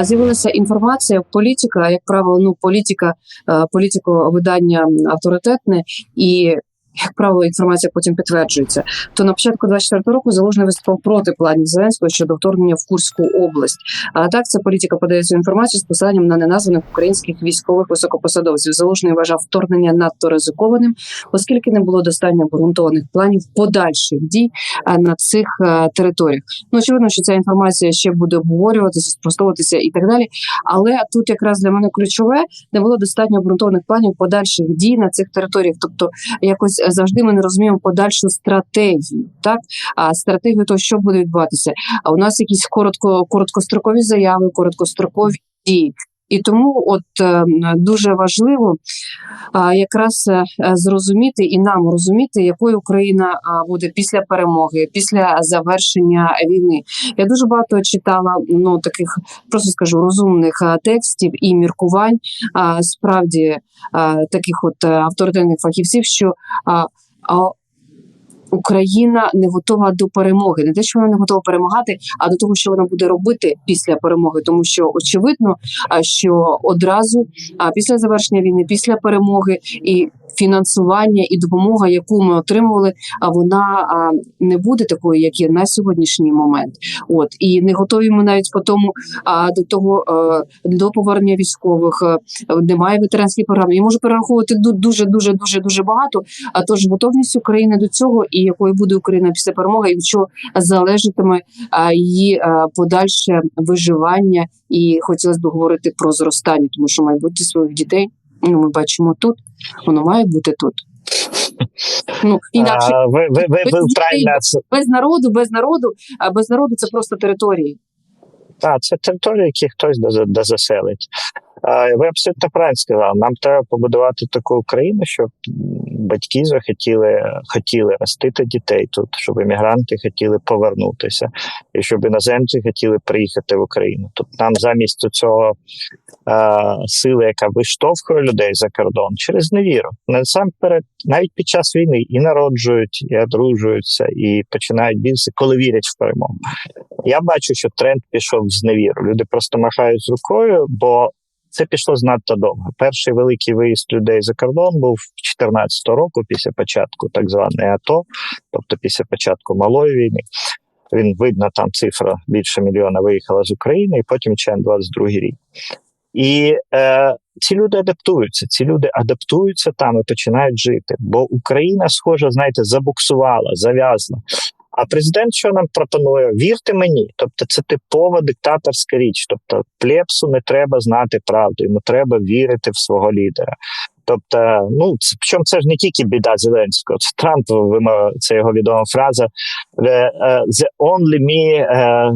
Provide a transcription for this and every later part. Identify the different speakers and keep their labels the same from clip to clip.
Speaker 1: з'явилася інформація, політика, як правило, ну політика, е, політико видання авторитетне і. Як правило, інформація потім підтверджується. То на початку 24 року залужний виступав проти планів Зеленського щодо вторгнення в Курську область. А так ця політика подає цю інформацію з посиланням на неназваних українських військових високопосадовців. Залужний вважав вторгнення надто ризикованим, оскільки не було достатньо обґрунтованих планів подальших дій на цих територіях. Ну очевидно, що ця інформація ще буде обговорюватися, спростовуватися і так далі. Але тут якраз для мене ключове не було достатньо обґрунтованих планів подальших дій на цих територіях. Тобто, якось завжди ми не розуміємо подальшу стратегію, так а стратегію того, що буде відбуватися. А у нас якісь коротко короткострокові заяви, короткострокові дії. І тому, от е, дуже важливо якраз е, зрозуміти і нам розуміти, якою Україна буде після перемоги, після завершення війни. Я дуже багато читала ну таких, просто скажу, розумних текстів і міркувань. Справді таких от е, авторитетних фахівців, що Україна не готова до перемоги, не те, що вона не готова перемагати, а до того, що вона буде робити після перемоги, тому що очевидно, що одразу після завершення війни, після перемоги і фінансування і допомога, яку ми отримували, а вона не буде такою, як є на сьогоднішній момент. От і не готові ми навіть по тому до того до повернення військових. Немає ветеранської програми. Я можу перераховувати ду- дуже дуже дуже дуже багато. А тож готовність України до цього, і якою буде Україна після перемоги, і від чого залежатиме її подальше виживання. І хотілося б говорити про зростання, тому що майбутнє своїх дітей ну ми бачимо тут. Воно має бути тут. Ну інакше
Speaker 2: А, ви, ви, ви,
Speaker 1: без
Speaker 2: правильно
Speaker 1: без народу, без народу, а без народу це просто території.
Speaker 2: Так, це території, які хтось доз- дозаселить. Ви абсолютно правильно сказали. Нам треба побудувати таку Україну, щоб батьки захотіли хотіли ростити дітей тут, щоб іммігранти хотіли повернутися, і щоб іноземці хотіли приїхати в Україну. Тут нам замість цього а, сили, яка виштовхує людей за кордон через невіру. Насамперед, навіть під час війни і народжують, і одружуються, і починають бізнес, коли вірять в перемогу. Я бачу, що тренд пішов з невіру. Люди просто махають рукою, бо це пішло знадто довго. Перший великий виїзд людей за кордон був 2014 року, після початку так званої АТО, тобто після початку малої війни. Він видно, там цифра більше мільйона виїхала з України, і потім ще 22 рік. І е, ці люди адаптуються. Ці люди адаптуються там і починають жити. Бо Україна, схоже, знаєте, забуксувала, зав'язла. А президент що нам пропонує? Вірте мені. Тобто, це типова диктаторська річ. Тобто, плепсу не треба знати правду, йому треба вірити в свого лідера. Тобто, ну це причому це ж не тільки біда Зеленського. Це Трамп це його відома фраза the, uh, the only me uh,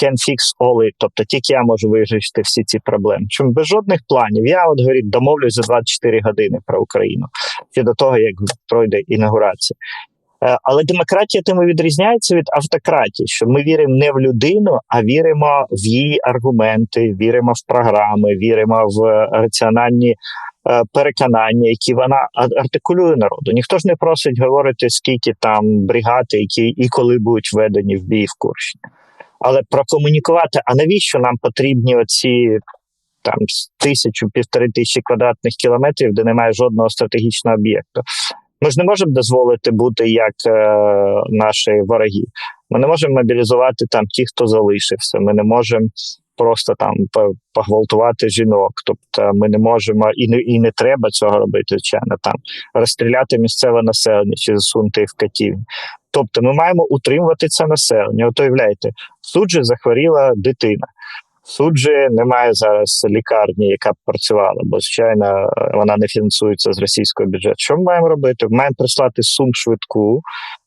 Speaker 2: can fix all it. Тобто тільки я можу вирішити всі ці проблеми. Чому без жодних планів? Я от говорить, домовлюсь за 24 години про Україну ще до того, як пройде інаугурація. Е, Але демократія тим і відрізняється від автократії, що ми віримо не в людину, а віримо в її аргументи, віримо в програми, віримо в е, раціональні е, переконання, які вона артикулює народу. Ніхто ж не просить говорити, скільки там бригад, які і коли будуть введені в бій в Курщині. Але прокомунікувати, а навіщо нам потрібні оці там тисячу півтори тисячі квадратних кілометрів, де немає жодного стратегічного об'єкту. Ми ж не можемо дозволити бути як е, наші вороги. Ми не можемо мобілізувати там ті, хто залишився. Ми не можемо просто там по- погвалтувати жінок. Тобто ми не можемо і не і не треба цього робити, звичайно, там розстріляти місцеве населення чи засунути їх в катівню. Тобто ми маємо утримувати це населення. От уявляєте, тут же захворіла дитина. Суджі немає зараз лікарні, яка б працювала, бо звичайно вона не фінансується з російського бюджету. Що ми маємо робити? Ми маємо прислати сум швидку.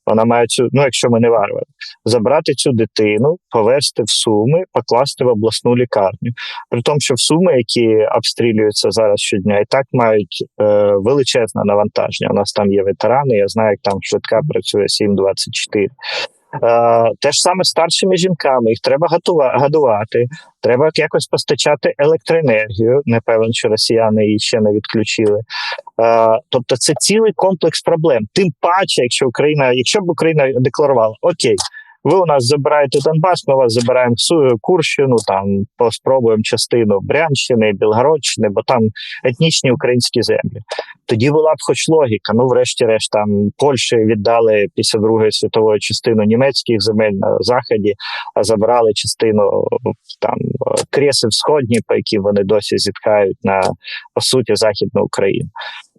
Speaker 2: Вона має цю, ну якщо ми не варвари, забрати цю дитину, повезти в суми, покласти в обласну лікарню. При тому, що в суми, які обстрілюються зараз щодня, і так мають е, величезне навантаження. У нас там є ветерани. Я знаю, як там швидка працює 7-24. Е, те ж саме старшими жінками, їх треба годувати, треба якось постачати електроенергію. Не певен, що росіяни її ще не відключили. Е, тобто, це цілий комплекс проблем. Тим паче, якщо Україна, якщо б Україна декларувала, окей, Ви у нас забираєте Донбас, ми у вас забираємо Курщину, там поспробуємо частину Брянщини, Білгородщини, бо там етнічні українські землі. Тоді була б хоч логіка. Ну, врешті-решт, там Польщі віддали після Другої світової частину німецьких земель на заході, а забрали частину там Креси Всходні, по яким вони досі зіткають на по суті Західну Україну.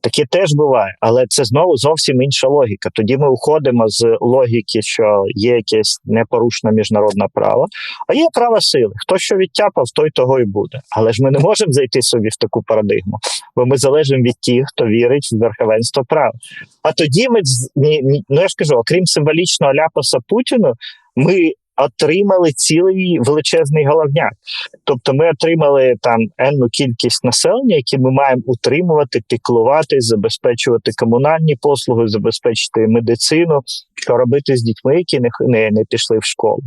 Speaker 2: Таке теж буває, але це знову зовсім інша логіка. Тоді ми уходимо з логіки, що є якесь непорушне міжнародне право, а є право сили. Хто що відтяпав, той того і буде. Але ж ми не можемо зайти собі в таку парадигму, бо ми залежимо від тих, хто вірить в верховенство права. А тоді ми ну я ж кажу, окрім символічного ляпаса Путіну, ми отримали цілий величезний головняк. Тобто ми отримали там енну кількість населення, які ми маємо утримувати, піклувати, забезпечувати комунальні послуги, забезпечити медицину, що робити з дітьми, які не, не, не пішли в школу.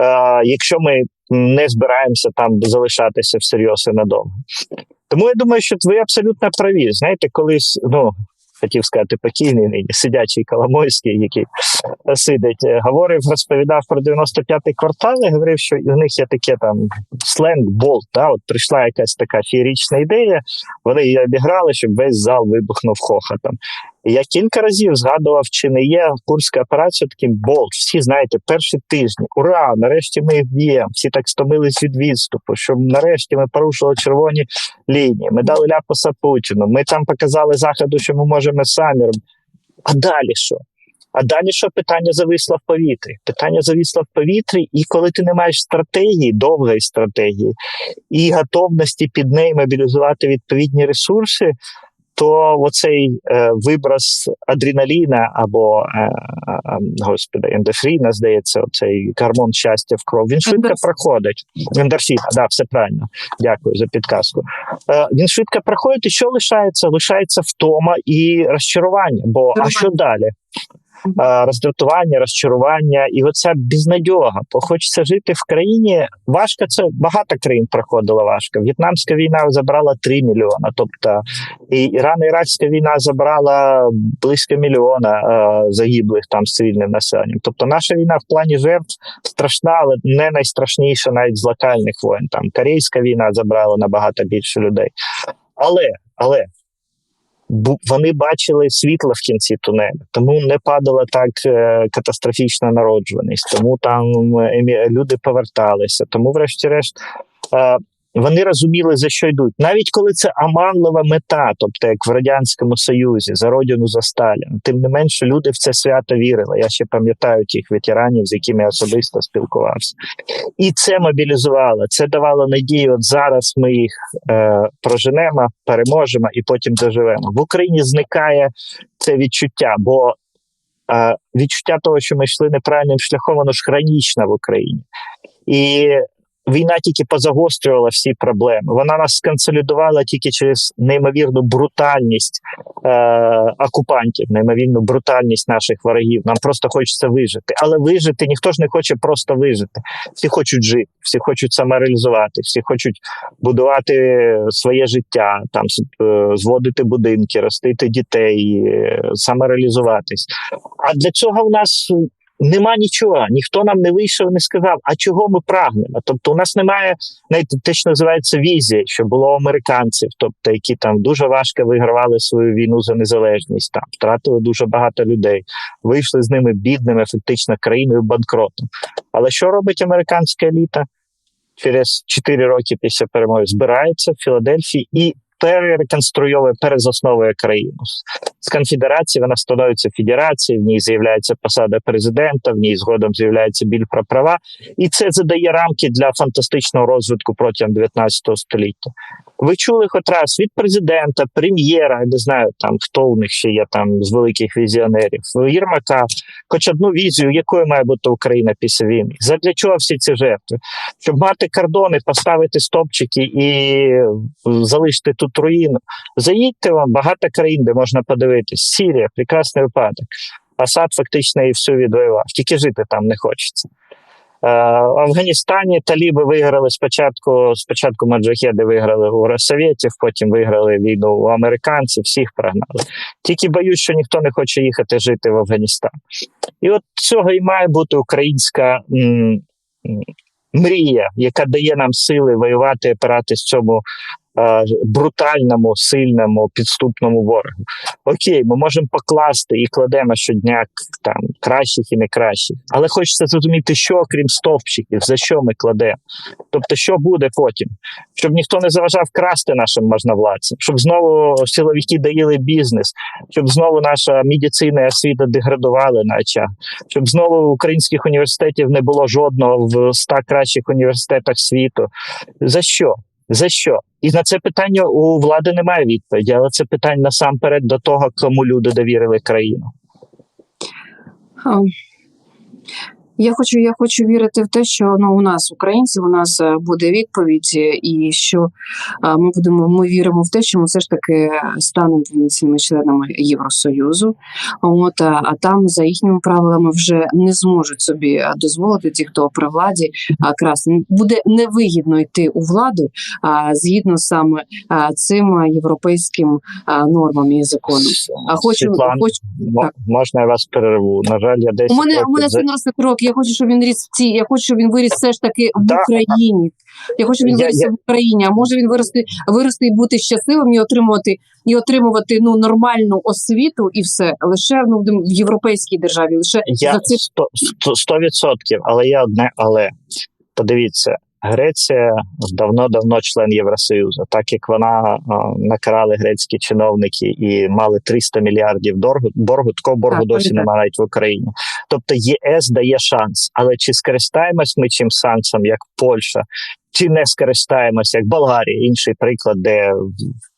Speaker 2: Е, якщо ми не збираємося там залишатися всерйоз і надовго. Тому я думаю, що ви абсолютно праві. Знаєте, колись, ну. Хотів сказати покійний нині сидячий Коломойський, який сидить, е, говорив, розповідав про 95-й квартал і говорив, що у них є таке там сленг болт. Да? От прийшла якась така феєрічна ідея, вони її обіграли, щоб весь зал вибухнув хохотом. Я кілька разів згадував, чи не є курська операція таким болт. Всі знаєте, перші тижні. Ура! Нарешті ми їх б'ємо. Всі так стомились від відступу, що нарешті ми порушили червоні лінії. Ми дали ляпаса Путіну. Ми там показали заходу, що ми можемо самі робити. А далі що? А далі що питання зависло в повітрі? Питання зависло в повітрі, і коли ти не маєш стратегії, довгої стратегії і готовності під неї мобілізувати відповідні ресурси, то оцей е, виброс адреналіна або е, е, господи, ендофріна, здається, оцей гормон щастя в кров. Він швидко
Speaker 1: Ендорфін.
Speaker 2: проходить. Ендорфін, да, все правильно. Дякую за підказку. Е, він швидко проходить, і що лишається? Лишається втома і розчарування. Бо а що далі? Е, роздратування, розчарування, і оця безнадьога. Бо хочеться жити в країні. Важко це багато країн проходило важко. В'єтнамська війна забрала 3 мільйона. Тобто і Ірано-Іракська війна забрала близько мільйона е, загиблих там з цивільним населенням. Тобто наша війна в плані жертв страшна, але не найстрашніша навіть з локальних воєн. Там Корейська війна забрала набагато більше людей. Але, але вони бачили світло в кінці тунелю, тому не падала так е, катастрофічна народжуваність, тому там люди поверталися. Тому, врешті-решт, е, вони розуміли, за що йдуть. Навіть коли це оманлива мета, тобто як в Радянському Союзі, за родину за Сталіна, тим не менше люди в це свято вірили. Я ще пам'ятаю тих ветеранів, з якими я особисто спілкувався. І це мобілізувало, це давало надію. От зараз ми їх е, проженемо, переможемо і потім доживемо. В Україні зникає це відчуття, бо е, відчуття того, що ми йшли неправильним шляхом, воно ж хронічне в Україні. І війна тільки позагострювала всі проблеми. Вона нас сконсолідувала тільки через неймовірну брутальність е, окупантів, неймовірну брутальність наших ворогів. Нам просто хочеться вижити. Але вижити ніхто ж не хоче просто вижити. Всі хочуть жити, всі хочуть самореалізувати, всі хочуть будувати своє життя, там е, зводити будинки, ростити дітей, е, самореалізуватись. А для цього в нас нема нічого. Ніхто нам не вийшов, не сказав, а чого ми прагнемо. Тобто, у нас немає знаєте, те, що називається візія, що було американців, тобто які там дуже важко вигравали свою війну за незалежність, там втратили дуже багато людей, вийшли з ними бідними, фактично країною банкротом. Але що робить американська еліта? Через 4 роки після перемоги збирається в Філадельфії і перереконструйовує, перезасновує країну. З конфедерації вона становиться федерацією, в ній з'являється посада президента, в ній згодом з'являється біль про права, і це задає рамки для фантастичного розвитку протягом 19 століття. Ви чули хоч раз від президента, прем'єра, не знаю там хто у них ще є там з великих візіонерів, Єрмака, хоч одну візію, якою має бути Україна після війни. Задля чого всі ці жертви? Щоб мати кордони, поставити стопчики і залишити тут руїну. Заїдьте вам багато країн, де можна подивитись. Сірія, прекрасний випадок. Асад фактично і всю відвоював. Тільки жити там не хочеться. В Афганістані таліби виграли спочатку. Спочатку маджахеди виграли у Росовєтів, потім виграли війну у американців, всіх прогнали. Тільки боюсь, що ніхто не хоче їхати жити в Афганістан. І от цього і має бути українська м, мрія, яка дає нам сили воювати опиратись цьому е, брутальному, сильному, підступному ворогу. Окей, ми можемо покласти і кладемо щодня там кращих і не кращих, але хочеться зрозуміти, що крім стовпчиків, за що ми кладемо. Тобто, що буде потім, щоб ніхто не заважав красти нашим можновладцям, щоб знову силовики доїли бізнес, щоб знову наша медицина і освіта деградували на очах, щоб знову українських університетів не було жодного в 100 кращих університетах світу. За що? За що? І на це питання у влади немає відповіді, але це питання насамперед до того, кому люди довірили країну.
Speaker 1: А, Я хочу, я хочу вірити в те, що ну у нас, українців, у нас е, буде відповідь, е, і що а, ми будемо. Ми віримо в те, що ми все ж таки станемо повноцінними членами Євросоюзу. От а, а там за їхніми правилами вже не зможуть собі дозволити ті, хто при владі красти. Буде невигідно йти у владу а, згідно саме а, цим європейським а, нормам і законам. А хочу,
Speaker 2: Світлана,
Speaker 1: хочу так.
Speaker 2: можна я вас перерву? На жаль, я десь
Speaker 1: У мене у мене син росте крок. Я хочу, щоб він ріс в цій. Я хочу, щоб він виріс все ж таки в
Speaker 2: Да.
Speaker 1: Україні. Я хочу, щоб він виріс
Speaker 2: я-
Speaker 1: в Україні. А може він вирости, вирости і бути щасливим і отримувати і отримувати ну нормальну освіту, і все лише ну в європейській державі. Лише
Speaker 2: Я
Speaker 1: за це
Speaker 2: 100 відсотків, але я одне але. Подивіться, Греція давно-давно член Євросоюзу, так як вона а, накрали грецькі чиновники і мали 300 мільярдів боргу, боргу такого боргу досі немає навіть в Україні. Тобто ЄС дає шанс, але чи скористаємось ми цим шансом, як Польща, чи не скористаємось, як Болгарія, інший приклад, де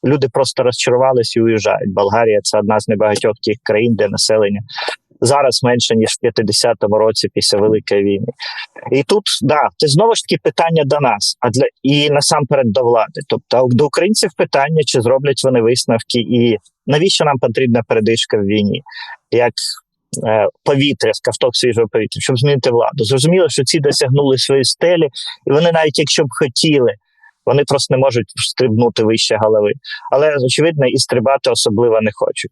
Speaker 2: люди просто розчарувалися і уїжджають. Болгарія це одна з небагатьох тих країн, де населення зараз менше ніж в 50-му році після великої війни. І тут да, це знову ж таки питання до нас, а для і насамперед до влади. Тобто до українців питання, чи зроблять вони висновки, і навіщо нам потрібна передишка в війні, як е, повітря, ковток свіжого повітря, щоб змінити владу. Зрозуміло, що ці досягнули свої стелі, і вони навіть якщо б хотіли. Вони просто не можуть стрибнути вище голови, але очевидно, і стрибати особливо не хочуть.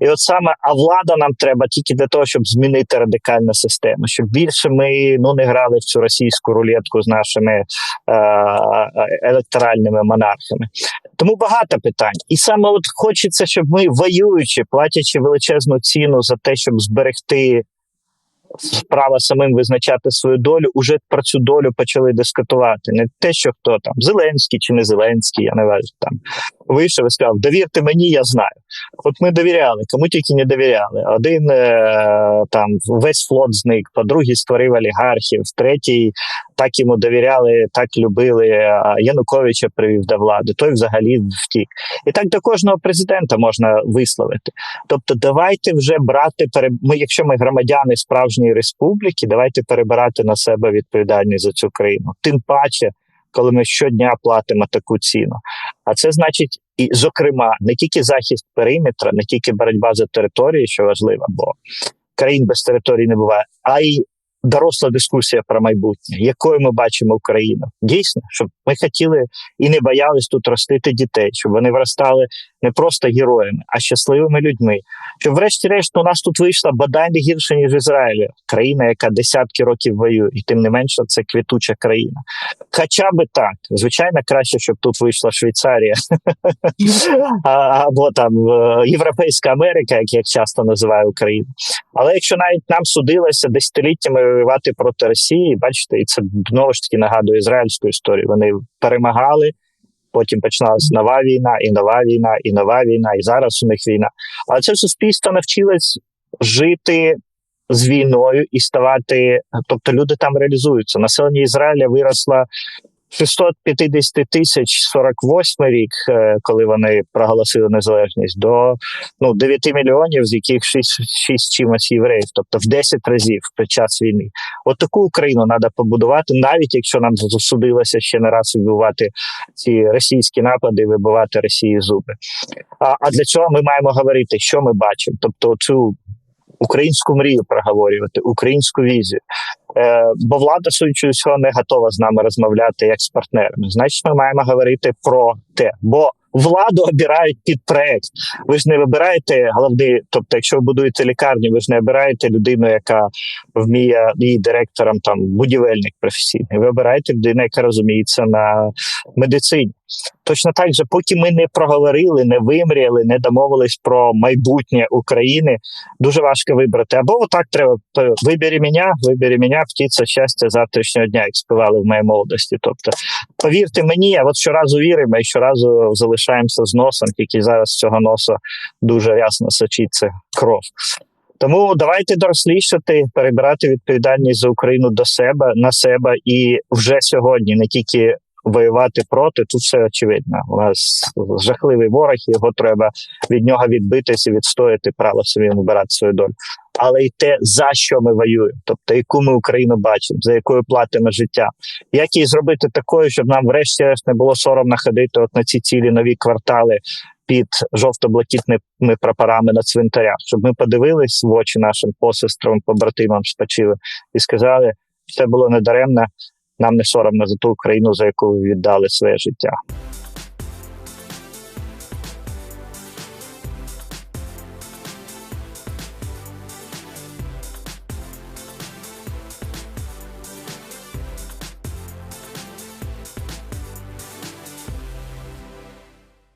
Speaker 2: І от саме а влада нам треба тільки для того, щоб змінити радикальну систему, щоб більше ми ну не грали в цю російську рулетку з нашими е- електоральними монархами. Тому багато питань, і саме от хочеться, щоб ми воюючи, платячи величезну ціну за те, щоб зберегти. Право самим визначати свою долю, уже про цю долю почали дискутувати. Не те, що хто там Зеленський чи не Зеленський, я не важу там вийшов і сказав: довірте мені, я знаю. От ми довіряли, кому тільки не довіряли. Один е, там весь флот зник, по другий створив олігархів, третій так йому довіряли, так любили. Януковича привів до влади, той взагалі втік. І так до кожного президента можна висловити. Тобто, давайте вже брати ми, якщо ми громадяни справжньої республіки, давайте перебирати на себе відповідальність за цю країну. Тим паче, коли ми щодня платимо таку ціну. А це значить, і зокрема, не тільки захист периметра, не тільки боротьба за території, що важливо, бо країн без території не буває, а й доросла дискусія про майбутнє, якою ми бачимо Україну. Дійсно, щоб ми хотіли і не боялись тут ростити дітей, щоб вони виростали не просто героями, а щасливими людьми. Щоб, врешті-решт, у нас тут вийшла бодай не гірше, ніж Ізраїль, країна, яка десятки років воює, і тим не менше це квітуча країна. Хоча би так, звичайно, краще, щоб тут вийшла Швейцарія або там е, Європейська Америка, як я часто називаю Україну. Але якщо навіть нам судилося десятиліттями воювати проти Росії, бачите, і це знову ж таки нагадує ізраїльську історію. Вони перемагали. Потім починалася нова війна, і нова війна, і нова війна, і зараз у них війна. Але це суспільство навчилось жити з війною і ставати. Тобто люди там реалізуються. Населення Ізраїля виросло 650 тисяч 48 рік, е, коли вони проголосили незалежність, до ну 9 мільйонів, з яких 6, 6 чимось євреїв, тобто в 10 разів під час війни. От таку Україну треба побудувати, навіть якщо нам засудилося ще не раз відбувати ці російські напади, вибивати Росії зуби. А, а для цього ми маємо говорити, що ми бачимо, тобто цю українську мрію проговорювати, українську візію. Е, бо влада, судячи всього, не готова з нами розмовляти як з партнерами. Значить, ми маємо говорити про те, бо владу обирають під проект. Ви ж не вибираєте головний, тобто, якщо ви будуєте лікарню, ви ж не обираєте людину, яка вміє її директором, там будівельник професійний. Ви обираєте людину, яка розуміється на медицині. Точно так же, поки ми не проговорили, не вимріяли, не домовились про майбутнє України, дуже важко вибрати. Або отак треба то вибері мене, вибері мене, птиця щастя завтрашнього дня, як співали в моїй молодості. Тобто, повірте мені, а от щоразу віримо і щоразу залишаємося з носом, тільки зараз з цього носа дуже рясно сочиться кров. Тому давайте дорослішати, перебирати відповідальність за Україну до себе на себе і вже сьогодні не тільки воювати проти. Тут все очевидно. У нас жахливий ворог, його треба від нього відбитися, відстояти право своїм обирати свою долю. Але й те, за що ми воюємо, тобто яку ми Україну бачимо, за якою платимо життя, як її зробити такою, щоб нам, врешті-решт, не було соромно ходити от на ці цілі нові квартали під жовто-блакитними прапорами на цвинтарях, щоб ми подивились в очі нашим посестрам, побратимам спочили і сказали, все було недаремно, нам не соромно за ту Україну, за яку ви віддали своє життя.